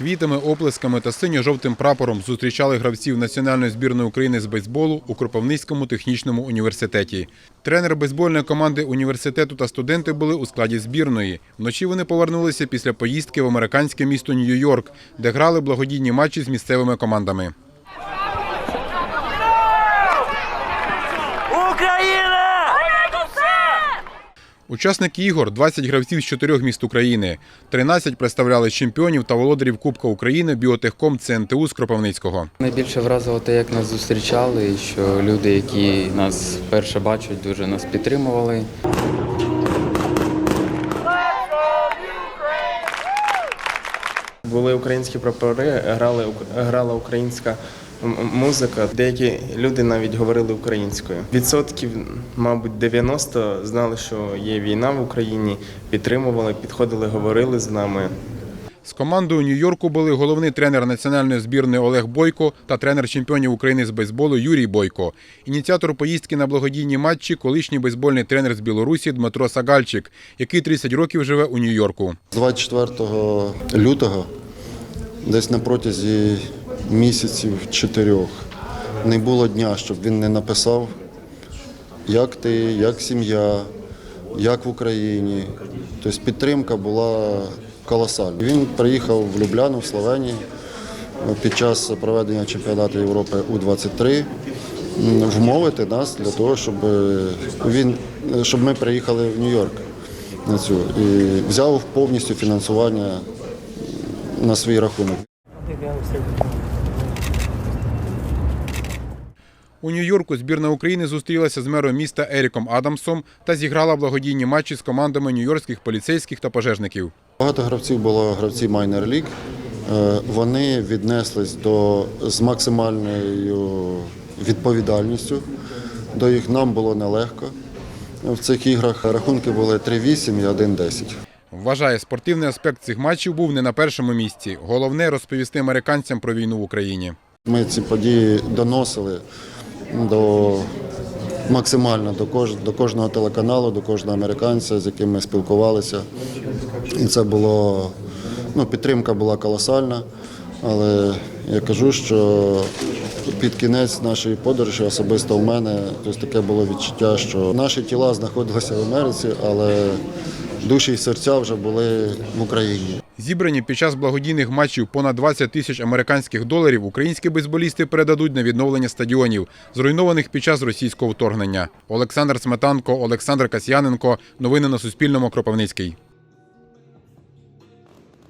Квітами, оплесками та синьо-жовтим прапором зустрічали гравців національної збірної України з бейсболу у Кропивницькому технічному університеті. Тренер бейсбольної команди університету та студенти були у складі збірної. Вночі вони повернулися після поїздки в американське місто Нью-Йорк, де грали благодійні матчі з місцевими командами. Україна! Учасники ігор 20 гравців з чотирьох міст України. 13 представляли чемпіонів та володарів Кубка України біотехком ЦНТУ з Кропивницького. Найбільше вразило те, як нас зустрічали, і що люди, які нас вперше бачать, дуже нас підтримували. Були українські прапори, грали, грала українська музика. Деякі люди навіть говорили українською. Відсотків, мабуть, 90 знали, що є війна в Україні, підтримували, підходили, говорили з нами. З командою Нью-Йорку були головний тренер національної збірної Олег Бойко та тренер чемпіонів України з бейсболу Юрій Бойко. Ініціатор поїздки на благодійні матчі колишній бейсбольний тренер з Білорусі Дмитро Сагальчик, який 30 років живе у Нью-Йорку. З 24 лютого, десь на протязі місяців чотирьох, не було дня, щоб він не написав, як ти, як сім'я, як в Україні. Тобто підтримка була колосальна. Він приїхав в Любляну, в Словенії під час проведення чемпіонату Європи У-23 вмовити нас для того, щоб е, він щоб ми приїхали в Нью-Йорк на цю і взяв повністю фінансування на свій рахунок. У Нью-Йорку збірна України зустрілася з мером міста Еріком Адамсом та зіграла благодійні матчі з командами нью-йоркських поліцейських та пожежників. Багато гравців було гравці Майнер Ліг. Вони віднеслись до з максимальною відповідальністю. До їх нам було нелегко. В цих іграх рахунки були 3-8 і 1-10. Вважає, спортивний аспект цих матчів був не на першому місці. Головне розповісти американцям про війну в Україні. Ми ці події доносили до максимально до, кож, до кожного телеканалу, до кожного американця, з яким ми спілкувалися. І це було ну, підтримка була колосальна. Але я кажу, що під кінець нашої подорожі, особисто в мене, тобто таке було відчуття, що наші тіла знаходилися в Америці, але душі і серця вже були в Україні. Зібрані під час благодійних матчів понад 20 тисяч американських доларів українські бейсболісти передадуть на відновлення стадіонів, зруйнованих під час російського вторгнення. Олександр Сметанко, Олександр Касьяненко. Новини на Суспільному. Кропивницький.